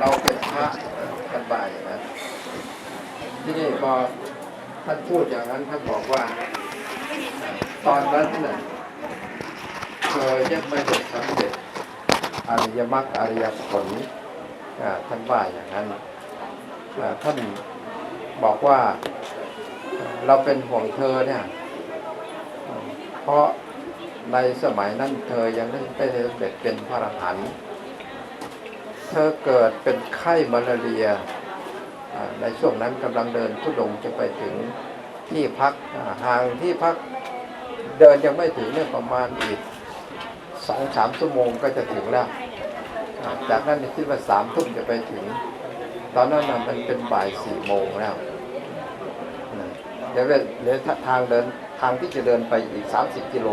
เราเป็นพระกันบ่ายอย่างนั้นที่นี่พอท่านพูดอย่างนั้นท่านบอกว่า ตอนนั้นน่ะเธอยังไม่ได้สำเร็จอริยมรรคอริยผลท่านว่าอย่างนั้นท่านบอกว่าเราเป็นห่วงเธอเนี่ย เพราะในสมัยนั้นเธอยังไม่ได้เร็จเป็นพระอรหันต์ ธอเกิดเป็นไข้มาลาเรีย ในช่วงนั้นกำลังเดินทุดงจะไปถึงที่พักห่างที่พักเดินยังไม่ถึงเนี่ยประมาณอีกสองสามชั่วโมงก็จะถึงแล้ว จากนั้นคิดว่าสามทุ่มจะไปถึง ตอนนั้นมันเป็นบ่ายสี่โมงแล้วเดี๋ยวเหลือทางเดินทางที่จะเดินไปอีกสามสิบกิโล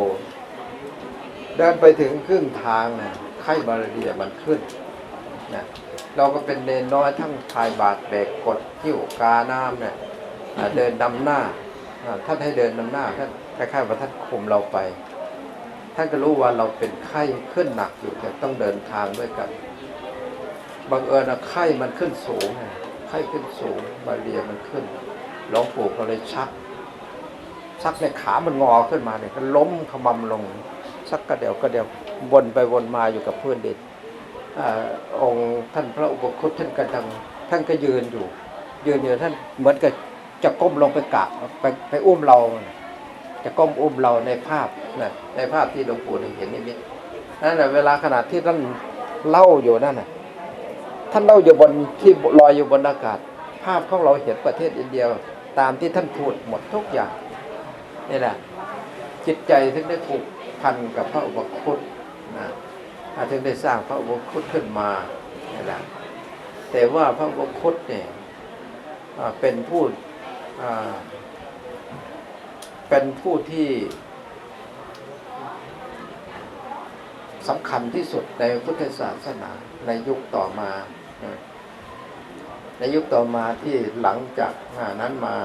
เดินไปถึงครึ่งทางนะไข้มาลาเรียมันขึ้น นะเราก็เป็นเนนน้อยทั้งพายบาดแบกกดที่วกาน้ำเนี่ยเดินนำหน้าอ่าท่านให้เดินนำหน้าท่านคล้ายๆว่าท่านคุมเราไป ท่านก็รู้ว่าเราเป็นไข้ขึ้นหนักอยู่แต่ต้องเดินทางด้วยกันบังเอิญอะไข้มันขึ้นสูงไงไข้ขึ้นสูงมาเรียมันขึ้นหลวงปู่ก็เลยชัก ชักในขามันงอขึ้นมาเนี่ยก็ล้มขมำลงชักกระเดียวกระเดียววนไปวนมาอยู่กับพื้นดิน อองค์ท่านพระอุปคุตท่านก็ดังท่านก็ยืนอยู่ ยืนอยู่ท่านเหมือนกับจะก้มลงไปกราบไปไปอุ้มเรา จะก้มอุ้มเราในภาพนะในภาพที่หลวงปู่เห็นนิมิตนั่นแหละเวลาขณะที่ท่านเล่าอยู่นั่นน่ะท่านเล่าอยู่บนที่ลอยอยู่บนอากาศ ภาพของเราเห็นประเทศอินเดียตามที่ท่านพูดหมดทุกอย่างนี่แหละจิตใจถึงได้ผูกพันกับพระอุปคุตนะ ถึงได้สร้างพระอุปคุตขึ้นมานี่แหละแต่ว่าพระอุปคุตเนี่ยเป็นผู้เป็นผู้ที่สำคัญที่สุดในพุทธศาสนาในยุคต่อมา ในยุคต่อมาที่หลังจากนั้นมา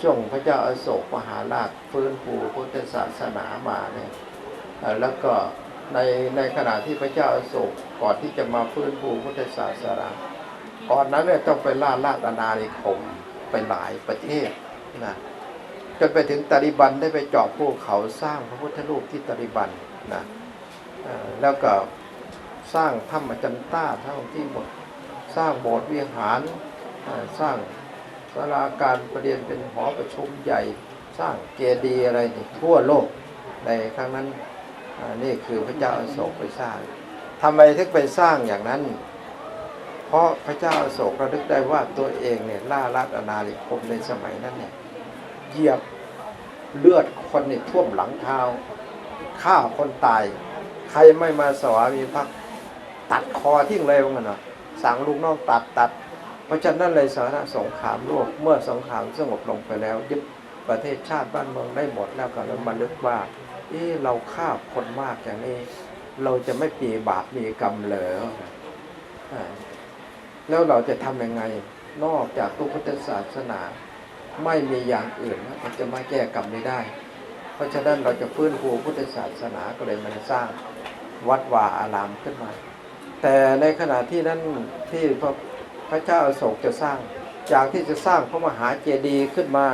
ช่วงพระเจ้าอาโศกมหาราชฟื้นฟูพุทธศาสนามาเนี่ยอ่าแล้วก็ ในในขณะที่พระเจ้าอโศกก่อนที่จะมาฟื้นฟูพุทธศาสนาก่อนนั้นเนี่ยต้องไปล่าราชอาณานิคมไปหลายประเทศนะจนไปถึงตาลิบันได้ไปเจาะภูเขาสร้างพระพุทธรูปที่ตาลิบันนะแล้วก็สร้างถ้ำอจันต้าทั้งที่หมดสร้างโบสถ์วิหารสร้างศาลาการประเรียนเป็นหอประชุมใหญ่ สร้างเจดีย์อะไรนี่ทั่วโลกในครั้งนั้น นี่คือพระเจ้าอโศกไปสร้างทำไมถึงไปสร้างอย่างนั้น เพราะพระเจ้าอโศกระลึกได้ว่าตัวเองเนี่ยล่าราชอาณานิคมในสมัยนั้นเนี่ยเหยียบเลือดคนเนี่ท่วมหลังเท้าฆ่าคนตาย ใครไม่มาสวามีภักตัดคอทิ้งเลยว่างั้นเนาะสั่งลูกน้องตัดตัด เพราะฉะนั้นเลยสาระสงครามโลกเมื่อสงครามสงบลงไปแล้ว ยึดประเทศชาติบ้านเมืองได้หมดแล้วก็แล้วมาลึกว่า เออเราฆ่าคนมากอย่างนี้ เราจะไม่ปีบาปมีกรรมเหรออ่าแล้วเราจะทำยังไง นอกจากพระพุทธศาสนา ไม่มีอย่างอื่นนะมันจะมาแก้กรรมไม่ได้ เพราะฉะนั้นเราจะฟื้นฟูพุทธศาสนาก็เลยมาสร้างวัดวาอารามขึ้นมา แต่ในขณะที่นั้นที่พระพระเจ้าอโศกจะสร้าง จากที่จะสร้างพระมหาเจดีย์ขึ้นมา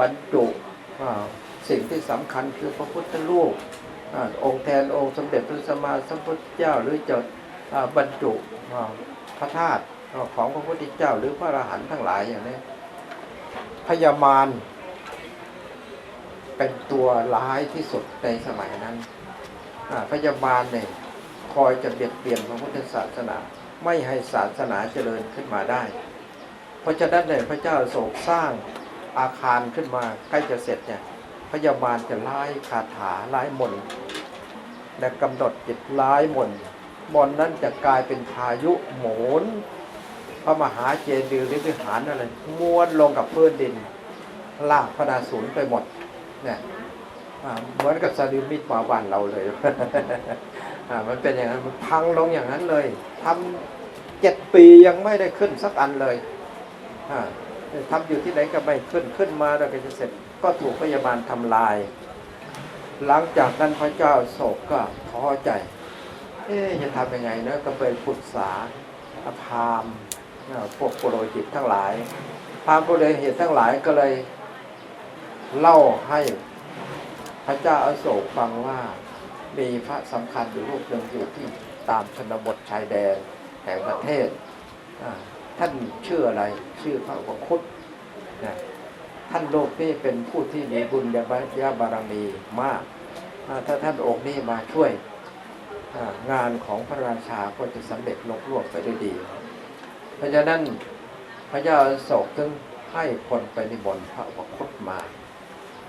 บรรจุ สิ่งที่สำคัญคือพระพุทธรูปอองค์แทนองค์สมเด็จพระสัมมาสัมพุทธเจ้าหรือจะบรรจุพระธาตุของพระพุทธเจ้าหรือพระอรหันต์ทั้งหลายอย่างนี้พญามารเป็นตัวร้ายที่สุดในสมัยนั้นพยาบาลเนี่ยคอยจะเบียดเบียนพระพุทธศาสนา ไม่ให้ศาสนาเจริญขึ้นมาได้ เพราะฉะนั้นเนี่ยพระเจ้าโศกสร้างอาคารขึ้นมาใกล้จะเสร็จเนี่ย พยาบาลจะไล่คาถาไล่มนและกำหนดจิตไล่มนมนนั้นจะกลายเป็นพายุหมุนพระมหาเจดีย์หรือวิหารอะไรม้วนลงกับพื้นดินลากพระนาศูนย์ไปหมดเนี่ยเหมือนกับซาลิมิตมาบ้านเราเลยมันเป็นอย่างนั้นมันพังลงอย่างนั้นเลยทำเจ็ดปียังไม่ได้ขึ้นสักอันเลยทำอยู่ที่ไหนก็ไม่ขึ้นขึ้นมาแล้วก็จะเสร็จ ก็ถูกพยาบาลทำลาย หลังจากนั้นพระเจ้าโศกก็ท้อใจ เอ๊จะทำยังไงเนะก็ไปปรึกษาพราหมณ์พวกปุโรหิตทั้งหลาย พราหมณ์ปุโรหิตทั้งหลายก็เลยเล่าให้พระเจ้าอาโศกฟังว่ามีพระสำคัญอยู่รูปหนึ่งอยู่ที่ตามชนบทชายแดนแห่งประเทศ ท่านชื่ออะไร ชื่อพระอุปคุตนะ ท่านโลกนี้เป็นผู้ที่มีบุญญาบารมีมาก ถ้าท่านองค์นี้มาช่วยงานของพระราชาก็จะสำเร็จลุล่วงไปได้ดี เพราะฉะนั้นพระเจ้าโศกจึงให้คนไปนิมนต์พระอุปคุตมา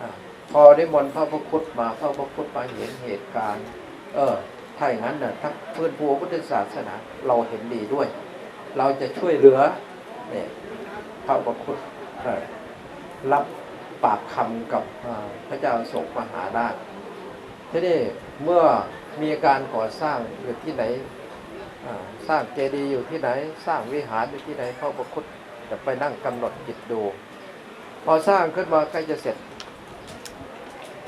อพอนิมนต์พระอุปคุตมาพระอุปคุตมาเห็นเหตุการณ์ เออถ้าอย่างนั้นน่ะทั้งพื้นภูพุทธศาสนาเราเห็นดีด้วย เราจะช่วยเหลือเนี่ยพระอุปคุตเออ รับปากคำกับพระเจ้าโศกมหาราชทีนี้เมื่อมีการก่อสร้างอยู่ที่ไหนสร้างเจดีย์อยู่ที่ไหน สร้างวิหารอยู่ที่ไหนพระอุปคุตจะไปนั่งกำหนดจิตดู พอสร้างขึ้นมาใกล้จะเสร็จ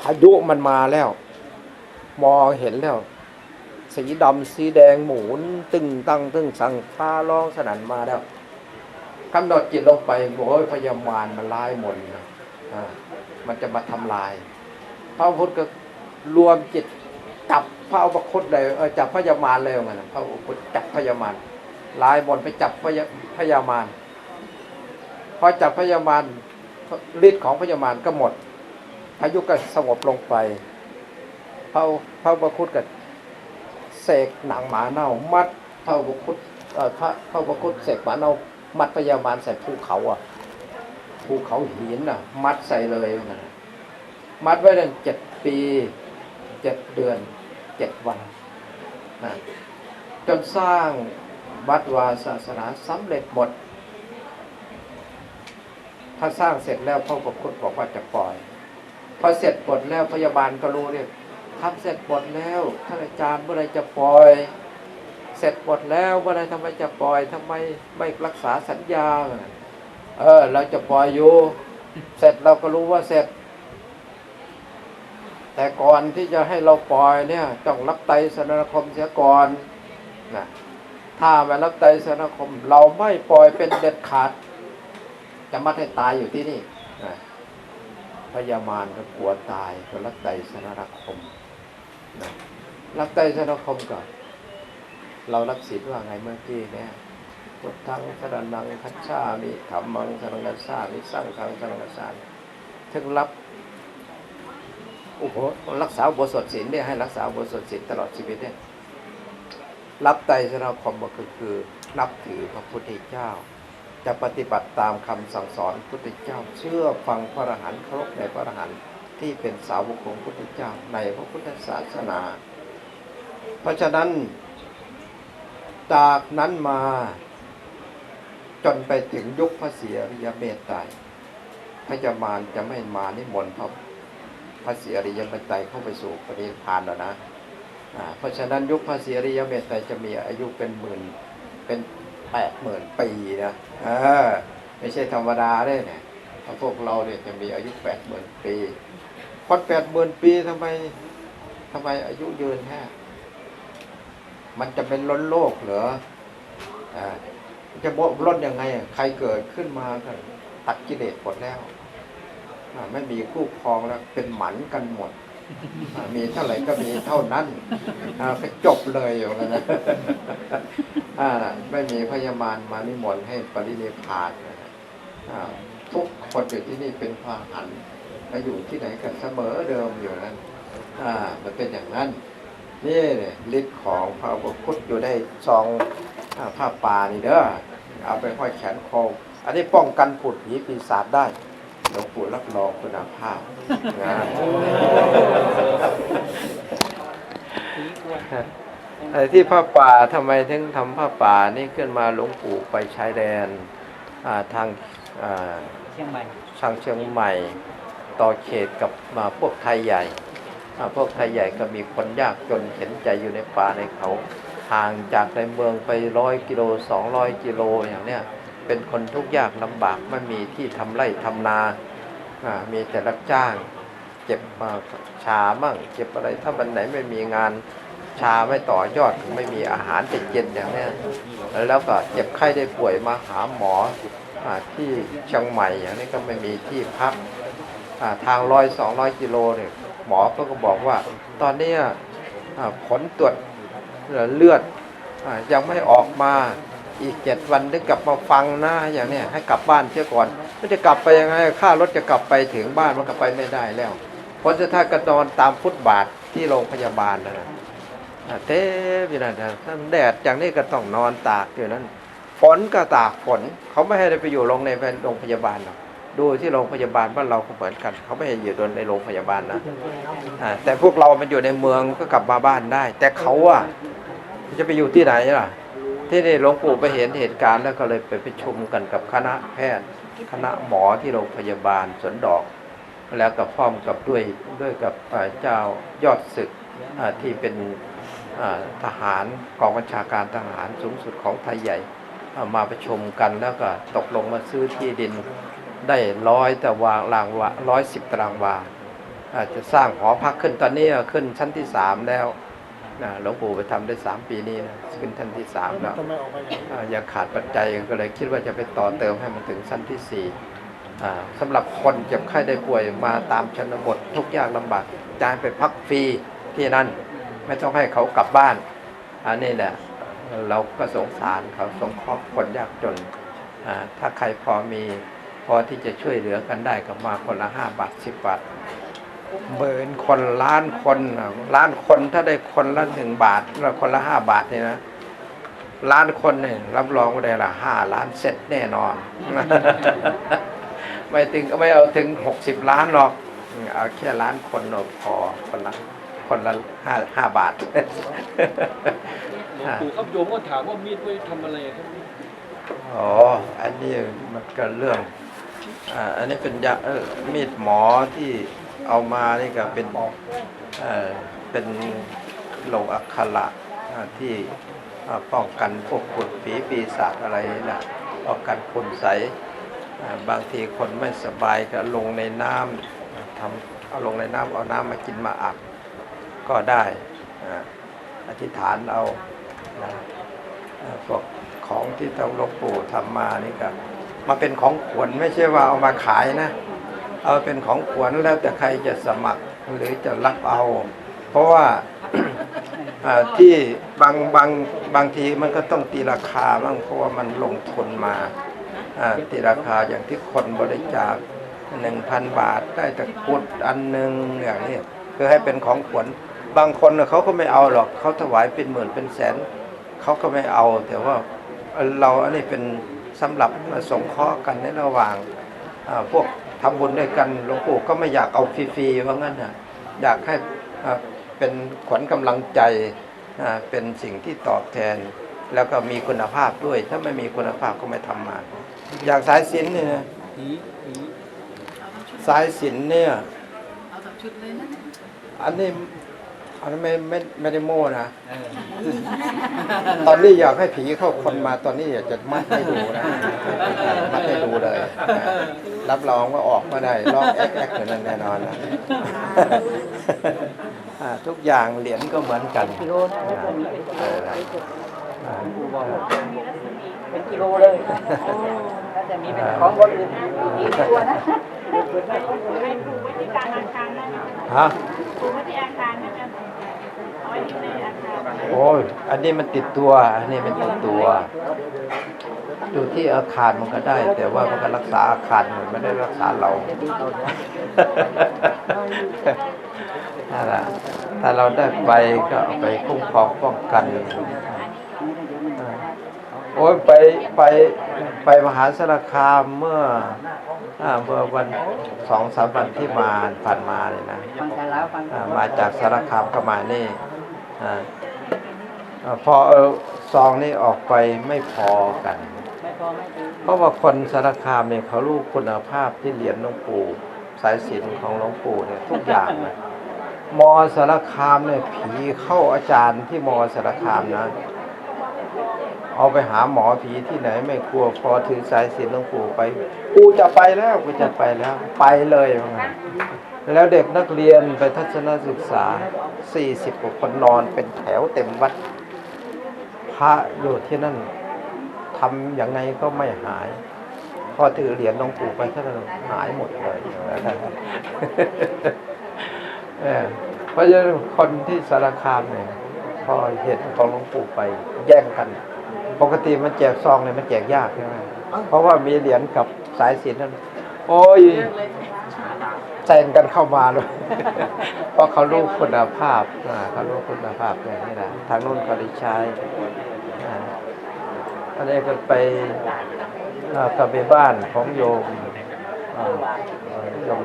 พายุมันมาแล้ว มองเห็นแล้ว สีดำสีแดงหมุนตึงตั้งตึงสั่งฟ้าร้องสนั่นมาแล้ว กำหนดจิตลงไปโอ้ยพยามารมันไล่มนนะอ่ามันจะมาทำลาย พระพุทธก็รวมจิตจับพระอุปคุตเลยเออจับพยามารเลยว่างั้นพระอุปคุตจับพยามารลายมนไปจับพยพยามารพอจับพยามารฤทธิ์ของพยามารก็หมดพายุก็สงบลงไปพระพระอุปคุตก็เสกหนังหมาเน่ามัดพระอุปคุตเอ่อพระพระอุปคุตเสกหมาเน่า มัดพยามารใส่ภูเขาอะภูเขาหินอะ มัดใส่เลยมันะมัดไว้ตั้งเจ็ดปีเจ็ดเดือนเจ็ดวันนะจนสร้างวัดวาศาสนาสำเร็จหมด ถ้าสร้างเสร็จแล้วพระพุทธบอกว่าจะปล่อย พอเสร็จหมดแล้วพยาบาลก็รู้เนี่ยทำเสร็จหมดแล้วท่านอาจารย์เมื่อไรจะปล่อย เสร็จหมดแล้วเมื่อไรทำไมจะปล่อยทำไมไม่รักษาสัญญา เออ เราจะปล่อยอยู่ เสร็จเราก็รู้ว่าเสร็จ แต่ก่อนที่จะให้เราปล่อยเนี่ยต้องรับไตสนคมเสียก่อนนะถ้าไม่รับไตสนคม เราไม่ปล่อยเป็นเด็ดขาด จะมัดให้ตายอยู่ที่นี่นะพยามารก็กลัวตายก็รับไตสนคมนะรับไตสนคมก่อน เรารับศีลว่าไงเมื่อกี้เนี่ยพุทธังสรนังคัจฉามิธรรมังสรนังสามิสังฆังสรนังสามิถึงรับโอ้โหรักษาอุโบสถศีลเนี่ยให้รักษาอุโบสถศีลตลอดชีวิตเนี่ยรับไตรสรณคมก็คือคือนับถือพระพุทธเจ้า จะปฏิบัติตามคำสั่งสอนพระพุทธเจ้า เชื่อฟังพระอรหันต์เคารพในพระอรหันต์ที่เป็นสาวกของพระพุทธเจ้าในพระพุทธศาสนา เพราะฉะนั้น จากนั้นมาจนไปถึงยุคพระเสียริยเมตไตรพระยามารจะไม่มานิมนต์พระพระศรีอริยเมตไตรเข้าไปสู่ปณิพานแล้วนะเพราะฉะนั้นยุคพระศรีอริยเมตไตรจะมีอายุเป็นหมื่นเป็นแปดหมื่นปีนะเออไม่ใช่ธรรมดาได้เนี่ยพราะพวกเราเนี่ยจะมีอายุแปดหมื่นปีคนแปดหมื่นปีทำไมทำไมอายุยืนแค่ มันจะเป็นล้นโลกเหรออ่าจะบอกล้นยังไง ใครเกิดขึ้นมาก็ตัดกิเลสหมดแล้วไม่มีคู่ครองแล้ว เป็นหมันกันหมด มีเท่าไหร่ก็มีเท่านั้นจบเลยอยู่กันนะไม่มีพยามารมานิมนต์ให้ปรินิพานทุกคนอยู่ที่นี่เป็นพาหันต์ไปอยู่ที่ไหนกันเสมอเดิมอยู่นั้นอ่ามันเป็นอย่างนั้น นี่เนี่ยฤทธิ์ของพระอุปคุตอยู่ได้ซองอ่าผ้าป่านี่เด้อเอาไปห้อยแขนคออันนี้ป้องกันผุดผีปีศาจได้หลวงปู่รับรองคุณภาพนะไอ้ที่ผ้าป่าทำไมถึงทำผ้าป่านี่ขึ้นมาหลวงปู่ไปชายแดนอ่าทางอ่าเชียงใหม่ทางเชียงใหม่ ต่อเขตกับมาพวกไทยใหญ่อ่า พวกไทยใหญ่ก็มีคนยากจนเห็นใจอยู่ในป่าในเขาห่างจากในเมืองไปร้อยกิโลสองร้อยกิโลอย่างเนี้ยเป็นคนทุกข์ยากลำบากไม่มีที่ทำไร่ทำนาอ่ามีแต่รับจ้างเก็บมาชามั่งเก็บอะไรถ้าวันไหนไม่มีงานชาไม่ต่อยอดไม่มีอาหารติดเย็นอย่างเนี้ยแล้วก็เจ็บไข้ได้ป่วยมาหาหมอที่เชียงใหม่อย่างนี้ก็ไม่มีที่พักทางร้อยสองร้อยกิโลเนี่ย หมอก็ก็บอกว่า ตอนนี้ผลตรวจเลือดอยังไม่ออกมาอีกเจ็ดวันได้กลับมาฟังนะอย่างเนี้ยให้กลับบ้านเสียก่อนไม่จะกลับไปยังไงค่ารถจะกลับไปถึงบ้านมันกลับไปไม่ได้แล้วเพราะจะถ้ากระนอนตามฟุตบาทที่โรงพยาบาลนะนะเต้พี่นั่นนะท่านแดดอย่างนี้ก็ต้องนอนตากอยู่นั้นฝนก็ตากฝนเขาไม่ให้ได้ไปอยู่โรงในโรงพยาบาลหรอก ดูที่โรงพยาบาลบ้านเราก็เหมือนกัน เขาไม่ให้อยู่ในโรงพยาบาลนะอ่าแต่พวกเรามันอยู่ในเมืองก็กลับมาบ้านได้ แต่เขาอะจะไปอยู่ที่ไหนล่ะ ที่นี่หลวงปู่ไปเห็นเหตุการณ์แล้วก็เลยไปประชุมกันกับคณะแพทย์คณะหมอที่โรงพยาบาลสวนดอก แล้วก็พร้อมกับด้วยด้วยกับอ่าเจ้ายอดศึกอ่าที่เป็นอ่าทหารกองบัญชาการทหารสูงสุดของไทยใหญ่อ่ามาประชุมกันแล้วก็ตกลงมาซื้อที่ดิน ได้ร้อยตารางรางวาร้อยสิบตารางวาอ่าจะสร้างหอพักขึ้นตอนนี้ขึ้นชั้นที่สามแล้วนะหลวงปู่ไปทำได้สามปีนี้นะขึ้นชั้นที่สามแล้วทำไมออกไปอย่างนี้อ่ายังขาดปัจจัยก็เลยคิดว่าจะไปต่อเติมให้มันถึงชั้นที่สี่อ่าสำหรับคนเจ็บไข้ได้ป่วยมาตามชนบททุกข์ยากลำบากจะให้ไปพักฟรีที่นั่น ไม่ต้องให้เขากลับบ้าน อันนี้แหละเราก็สงสารเขาสงเคราะห์คนยากจนอ่าถ้าใครพอมี พอที่จะช่วยเหลือกันได้ก็มาคนละห้าบาทสิบบาทเบินคนล้านคนอะล้านคนถ้าได้คนละหนึ่งบาทแล้วคนละห้าบาทเนี่ยนะล้านคนเนี่ยรับรองว่าได้ละห้าล้านเสร็จแน่นอน ไม่ถึงไม่เอาถึงหกสิบล้านหรอก เอาแค่ล้านคนเราพอคนละคนละห้าห้าบาทหลวงปู่ครับโยมก็ถามว่ามีดไว้ทำอะไรครับอ๋อ อันนี้มันก็เรื่อง อันนี้เป็นยาเมีดหมอที่เอามานี่ก็เป็นเอ่อเป็นโลงอักขระที่ป้องกันพวกขุดผีปีศาจอะไรนี่นะป้องกันคุณใส่บางทีคนไม่สบายก็ลงในน้ำทำเอาลงในน้ำเอาน้ำมากินมาอาบก็ได้อธิษฐานเอาพวกของที่ทางลวงปู่ทำมานี่ก็ มาเป็นของขวัญไม่ใช่ว่าเอามาขายนะ เอาเป็นของขวัญแล้วแต่ใครจะสมัครหรือจะรับเอา เพราะว่าที่บางบางบางทีมันก็ต้องตีราคาบ้างเพราะว่ามันลงทุนมาตีราคาอย่างที่คนบริจาคหนึ่งพันบาทได้ตะกุดอันหนึ่งอย่างนี้คือให้เป็นของขวัญบางคนน่ะเขาก็ไม่เอาหรอกเขาถวายเป็นหมื่นเป็นแสนเขาก็ไม่เอา แต่ว่าเราอันนี้เป็น สำหรับมาสงเคราะห์กันในระหว่างพวกทำบุญด้วยกันหลวงปู่ก็ไม่อยากเอาฟรีๆว่างั้นนะอยากให้เป็นขวัญกำลังใจเป็นสิ่งที่ตอบแทน แล้วก็มีคุณภาพด้วย ถ้าไม่มีคุณภาพก็ไม่ทำมา อย่างสายสินเนี่ยสายสินเนี่ยเอาสักชุดเลยนะ อันนี้อันนี้ไม่ไม่ไม่ได้โม้นะ ตอนนี้อยากให้ผีเข้าคนมาตอนนี้อยากจะมัดให้ดูนะมัดให้ดูเลยนะรับรองว่าออกมาได้ร้องแอ๊กแอ๊กเหมือนนั้นแน่นอนนะอ่าทุกอย่างเหรียญก็เหมือนกันเอออ่าเป็นกิโลเลยแล้วจะมีเป็นของคนอื่นอีกตัวนะฮะดูว่าที่อาคารนะจ๊ะเอาไว้ที่ในอาคาร โอ้ยอันนี้มันติดตัว อันนี้มันติดตัว อยู่ที่อาคารมันก็ได้ แต่ว่ามันก็รักษาอาคารมันไม่ได้รักษาเรานั่นแหละถ้าเราได้ไปก็เอาไปคุ้มครองป้องกันโอ้ยไปไปไปมหาสารคามเมื่อเมื่อวันสองสามวันที่มาผ่านมาเนี่ยนะมาจากสารคามก็มานี่อ่าอ่า พอเออซองนี่ออกไปไม่พอกัน ไม่พอไม่ดีเพราะว่าคนสารคามเนี่ยเขารู้คุณภาพที่เหรียญหลวงปู่สายสิญจนของหลวงปู่เนี่ยทุกอย่างมอสารคามเนี่ยผีเข้าอาจารย์ที่มอสารคามนะเอาไปหาหมอผีที่ไหนไม่กลัวพอถือสายสิญจนหลวงปู่ไป กูจะไปแล้วกูจะไปแล้ว ไปเลยว่างั้นแล้วเด็กนักเรียนไปทัศนศึกษา 40กว่าคนนอนเป็นแถวเต็มวัด พระอยู่ที่นั่นทำอย่างไงก็ไม่หาย พอถือเหรียญหลวงปู่ไปท่านหายหมดเลยเพราะฉะนั้นคนที่สารคามเนี่ยพอเห็นของหลวงปู่ไปแย่งกัน ปกติมันแจกซองเนี่ยมันแจกยากใช่ไหมเพราะว่ามีเหรียญกับสายสิญจนนั้น โอ้ยแซงกันเข้ามาเลย เพราะเขารู้คุณภาพเขารู้คุณภาพอย่างนี้นะทางนู้นเขาได้ใช้ อันนี้ก็ไปกลับไปบ้านของโยมโยม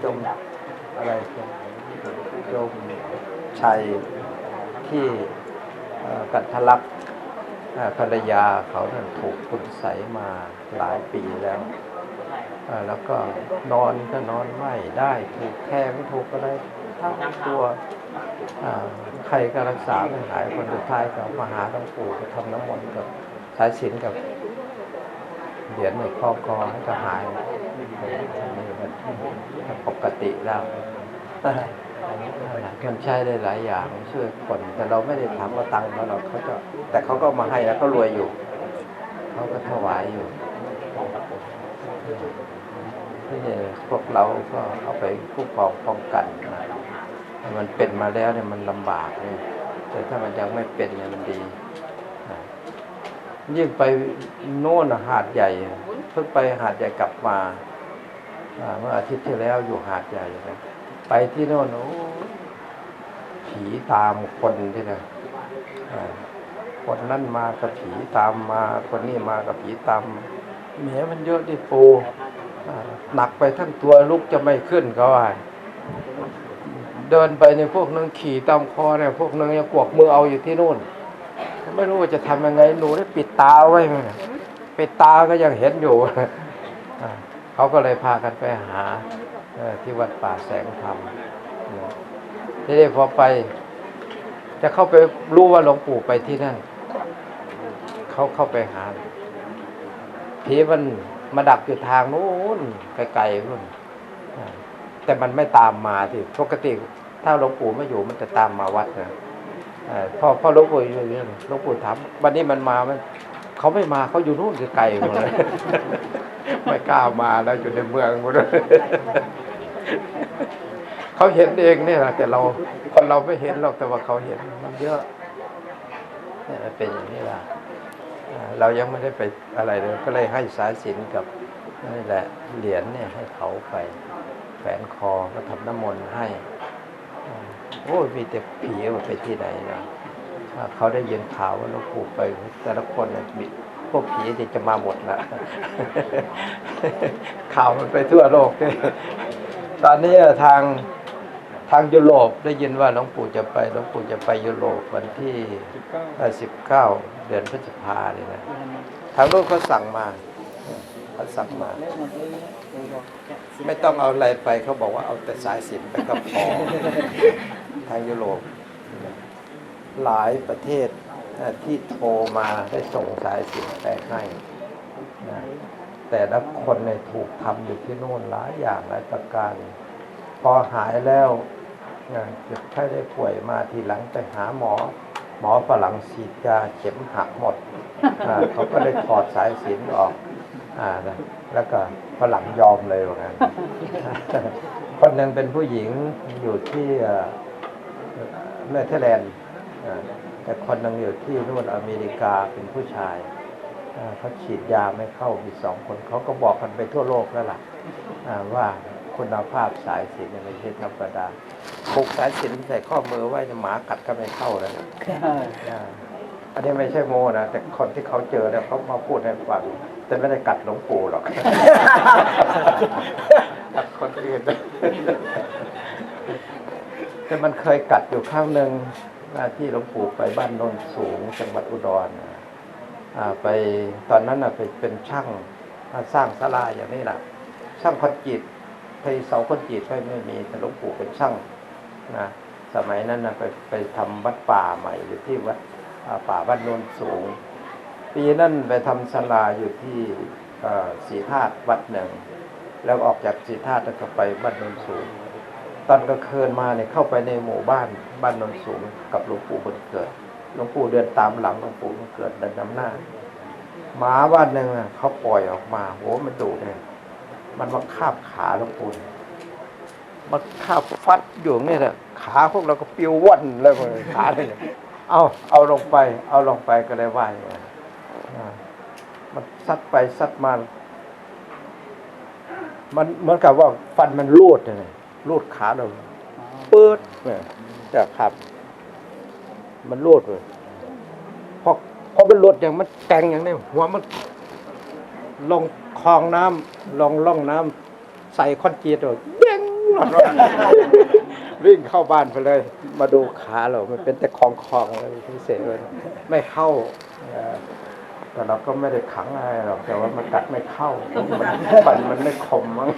โยมอะไรโยมชัยที่กันทลักภรรยาเขานั่นถูกคุณใสยมาหลายปีแล้วแล้วก็นอนก็นอนไม่ได้ ถูกแทงถูกอะไรทั้งตัวอ่า ใครก็รักษาไม่หายคนสุดท้ายก็มาหาหลวงปู่ไปทำน้ำมนต์กับสายสินกับเหรียญในครอบคอให้ก็หายมันปกติแล้วมันใช้ได้หลายอย่างช่วยคนแต่เราไม่ได้ถามว่าตังค์เขาหรอกเขาจะแต่เขาก็มาให้แล้วเขารวยอยู่ เขาก็ถวายอยู่ที่นี่พวกเราก็เอาไปผู้ปกครองป้องกันนะ มันเป็นมาแล้วเนี่ยมันลำบากเลยแต่ถ้ามันยังไม่เป็นเนี่ยมันดี ยิ่งไปโน่นหาดใหญ่ เพิ่งไปหาดใหญ่กลับมาเมื่ออาทิตย์ที่แล้วอยู่หาดใหญ่นะไปที่โน่นโอ้ผีตามคนที่นะอ่าคนนั่นมากับผีตามมาคนนี้มากับผีตามเหมียมันเยอะดิปูหนักไปทั้งตัวลุกจะไม่ขึ้นเขาว่า เดินไปในพวกนึงขี่ตามคอเนี่ยพวกนึงยังกวกมือเอาอยู่ที่นู่น ไม่รู้ว่าจะทำยังไงหนูได้ปิดตาไว้ไหมปิดตาก็ยังเห็นอยู่เขาก็เลยพากันไปหาที่วัดป่าแสงธรรมที่ได้พอไป จะเข้าไปรู้ว่าหลวงปู่ไปที่นั่นเขาเข้าไปหาผีมันมาดักอยู่ทางนู้นไกลๆนู่นแต่มันไม่ตามมาที่ปกติ ถ้าหลวงปู่ไม่อยู่มันจะตามมาวัดนะอ่อพอพอหลวงปู่อยู่เนี่ยหลวงปู่ถามวันนี้มันมามันเขาไม่มาเขาอยู่นู่นไกลหมดเลยไม่กล้ามาแล้วอยู่ในเมืองหมดเลยเขาเห็นเองเนี่ยแต่เราคนเราไม่เห็นหรอกแต่ว่าเขาเห็นมันเยอะเนี่เป็นอย่างนี้ล่ะเรายังไม่ได้ไปอะไรเลย ก็เลยให้สายสินกับนี่แหละเหรียญเนี่ยให้เขาไปแฝนคอก็ทำน้ำมนต์ให้ โอ้ยมีแต่ผีว่าไปที่ไหนนะอ่าเขาได้ยินข่าวว่าหลวงปู่ไป แต่ละคนเนี่ยมีพวกผีที่จะมาหมดละข่าวมันไปทั่วโลกเลยตอนนี้ทางทางยุโรปได้ยินว่าหลวงปู่จะไปหลวงปู่จะไปยุโรปวันที่สิบเก้า19เดือนพฤษภาเนี่ยนะทางโลกเขาสั่งมาเขาสั่งมา ไม่ต้องเอาอะไรไปเขาบอกว่าเอาแต่สายสิญจนไปก็พอทางยุโรปหลายประเทศที่โทรมาได้ส่งสายสิญจนไปให้นะแต่ละคนเนี่ยถูกทำอยู่ที่โน่นหลายอย่างหลายประการ พอหายแล้วนเจ็บไข้ได้ป่วยมาทีหลังไปหาหมอ หมอฝรั่งฉีดยาเข็มหักหมด เขาก็เลยถอดสายสิญจนออก อ่านะแล้วก็ฝรั่งยอมเลยว่างั้นคนหนึ่งเป็นผู้หญิงอยู่ที่เอ่อเนเธอร์แลนด์อ่าแต่คนหนึ่งอยู่ที่นู่นอเมริกาเป็นผู้ชายอ่าเขาฉีดยาไม่เข้ามีสองคนเขาก็บอกกันไปทั่วโลกแล้วล่ะอ่าว่าคุณภาพสายสิญจนไม่ใช่ธรรมดาผูกสายสิญจนใส่ข้อมือไว้หมากัดก็ไม่เข้าแล้วนะอ่าอั นนี้ไม่ใช่โมนะแต่คนที่เขาเจอเนี่ยเขามาพูดให้ฟังแต่ไม่ได้กัดหลวงปู่หรอกกัดคนอื่นแต่มันเคยกัดอยู่ข้างหนึ่งหน้าที่หลวงปู่ไปบ้านโนนสูงจังหวัดอุดรน่ะอ่าไปตอนนั้นน่ะไปเป็นช่างมาสร้างศาลาอย่างนี้แหละช่างคอนกรีตไทยเสาคอนกรีตไม่ไม่มีแต่หลวงปู่เป็นช่างนะสมัยนั้นน่ะไปไปทำวัดป่าใหม่อยู่ที่วัดอ่า ป่าบ้านโนนสูง ปีนั้นไปทำศาลาอยู่ที่เอ่อศรีธาตุวัดหนึ่ง แล้วออกจากสีธาตุก็ไปบ้านโนนสูง ตอนกลางคืนมาเนี่ยเข้าไปในหมู่บ้านบ้านโนนสูง กับหลวงปู่บุญเกิดหลวงปู่เดินตามหลังหลวงปู่บุญเกิดเดินนำหน้าหมาบ้านหนึ่งอะเขาปล่อยออกมาโหมันดุเนี่ยมันมาคาบขาหลวงปู่มันคาบฟัดอยู่อย่างนี่แหละขาพวกเราก็เปิวว่อนเลยเลยขาเลย เอาเอาลงไป เอาลงไปก็เลยว่าอย่างนี้อ่ามันซัดไปซัดมา มันเหมือนกับว่าฟันมันรูดเลยรูดขาเราปืดเนี่ยจะครับ มันรูดเลยพอพอมันรูดอย่างมันแกงอย่างนี้หัวมัน ลงคลองน้ำลงล่องน้ำใส่คอนกรีตเลยเด้งหลอด วิ่งเข้าบ้านไปเลย มาดูขาเรา มันเป็นแต่คลองคลองๆเลยพิเศษเลยไม่เข้าเอ่อแต่เราก็ไม่ได้ขังอะไรหรอกแต่ว่ามันกัดไม่เข้ามันฟันมันไม่คมมั้ง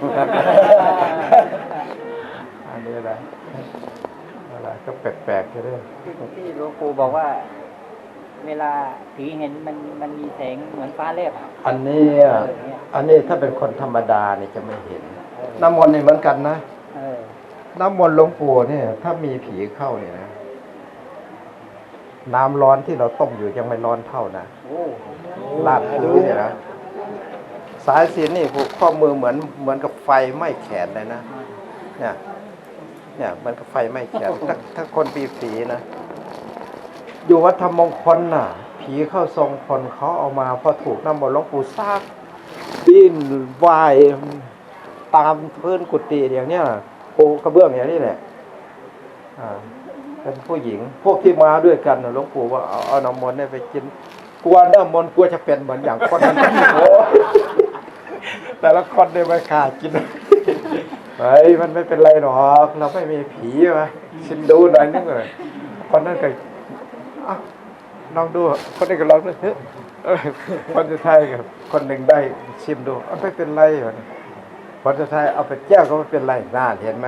อันนี้อะไรอะไรก็แปลกๆจะได้ที่หลวงปู่บอกว่า เวลาผีเห็นมันมันมีแสงเหมือนฟ้าแลบอะอันนี้อะอันนี้ถ้าเป็นคนธรรมดาเนี่ยจะไม่เห็นน้ำมนต์นี่เหมือนกันนะเออ น้ำมนต์หลวงปู่เนี่ย ถ้ามีผีเข้าเนี่ยนะน้ำร้อนที่เราต้มอยู่ยังไม่ร้อนเท่านะลาดพื้นเนี่ยนะสายสินนี่ผูกข้อมือเหมือนเหมือนกับไฟไหม้แขนเลยนะเนี่ยเนี่ยเหมือนกับไฟไหม้แขนถ้าถ้าคนปีฝีนะอยู่วัดธรรมมงคลน่ะ ผีเข้าทรงคนเขาเอามาพอถูกน้ำมนต์หลวงปู่ซากดิ้นวายตามพื้นกุฏิอย่างเนี้ย ปูกระเบื้องอย่างนี้แหละอ่าเป็นผู้หญิง พวกที่มาด้วยกันนะหลวงปู่ว่าเอาเอาน้ำมนต์เนี่ยไปกินกลัวน้ำมนต์กลัวจะเป็นเหมือนอย่างคนนั้นโอ้แต่ละคนเนี่ยไม่ขาดกินเฮ้ยมันไม่เป็นไรหรอกเราไม่มีผีวะชิมดูหน่อยนึงเลยคนนั้นก็ลองดูคนนี้ก็ลองดูเฮ้ยคนจะไทยกับคนหนึ่งได้ชิมดูไม่เป็นไรวะค นจะไทยเอาไปแก้วก็ไม่เป็นไรน่าเห็นไหม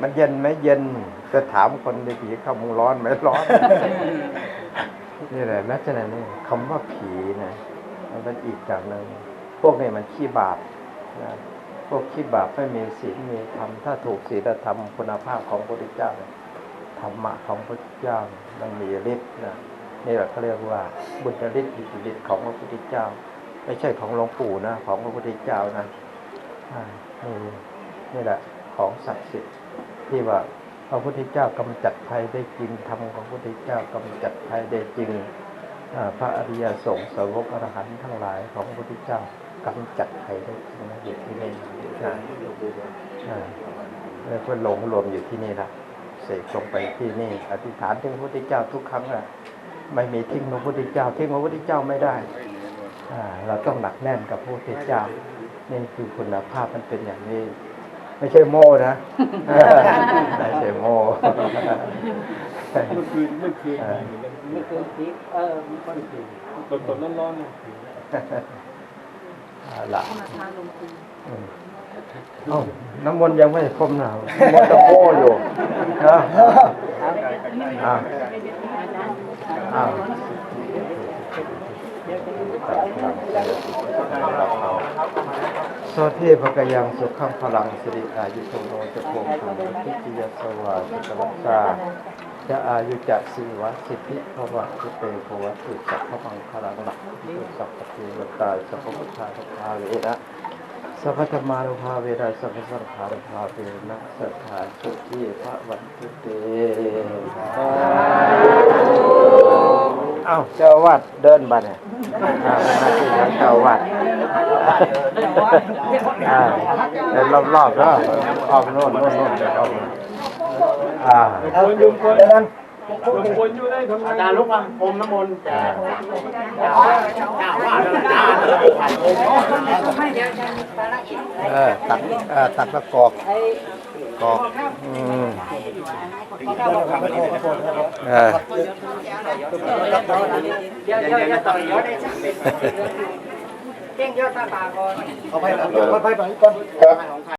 มันเย็นไหมเย็นจะถามคนในผีเข้ามึงร้อนไหมร้อน นี่แหละลักษณะนี้คำว่าผีนะมันเป็นอีกอย่างหนึ่งพวกนี้มันขี้บาปนะพวกขี้บาปไม่มีศีลมีธรรมถ้าถูกศีลธรรมคุณภาพของพระพุทธเจ้าธรรมะของพระพุทธเจ้ามันมีฤทธิ์นะนี่แหละเขาเรียกว่าบุญฤทธิ์อิทธิฤทธิ์ของพระพุทธเจ้า ไม่ใช่ของหลวงปู่นะ ของพระพุทธเจ้านะ นี่นี่แหละของศักดิ์สิทธิ์ที่ว่าพระพุทธเจ้ากำจัดภัยได้จริงธรรมของพระพุทธเจ้ากำจัดภัยได้จริงพระอริยสงฆ์สาวกอรหันต์ทั้งหลายของพระพุทธเจ้ากำจัดภัยได้จริงอยู่ที่นี่นะอ่าแล้วก็หลงรวมอยู่ที่นี่ละเสกลงไปที่นี่อธิษฐานถึงพระพุทธเจ้าทุกครั้งอะไม่มีทิ้งพระพุทธเจ้าทิ้งพระพุทธเจ้าไม่ได้เราต้องหนักแน่นกับพระพุทธเจ้า นี่คือคุณภาพมันเป็นอย่างนี้ ไม่ใช่โม่นะไม่ใช่โม่เมื่อคืนเมื่อคืนเออไม่เคยผีเออมีคนตดตดๆร้อนๆเนี่ยเอาละอืมเอ้าน้ำมนต์ยังไม่คมหนาวน้ำมนต์จะโม่อยู่นะอ่าอ่า โสเทภกยังสุขังพลังสิริอายุโทโนจะโพคังทิจิยสวาจิตรัสสาจะอายุจะสิวะสิทธิภวะสุเตภวะสุสัพพมังคลังหลักทิสัพพเทวตาสัพพพุทธาสัพพาเวนะสัพพมานุภาเวนะสัพพสังขารุภาเวนะสัทธาสุขีพระวันตุเต อ้าเจ้าวาดเดินบัดเนี่ยอ่าเป็นหน้าที่ของเจ้าวาดอ่าเดินรอบๆแล้วออกโน่นโน่นโน่นออกมาอ่าคนยุงคนนั้นคนอยู่ได้ทำไงอาจารย์ลูกวังพรมน้ำมนต์แต่เจ้าว่าเจ้าจ้าเออตักเออตักแล้วกอก ก็อกอืมเออเดี๋ยวเดี๋ยวเดี๋ยวต่อยยอดได้เก่งยอดตาปาก่อนเอาไปเอาไปไปก่อน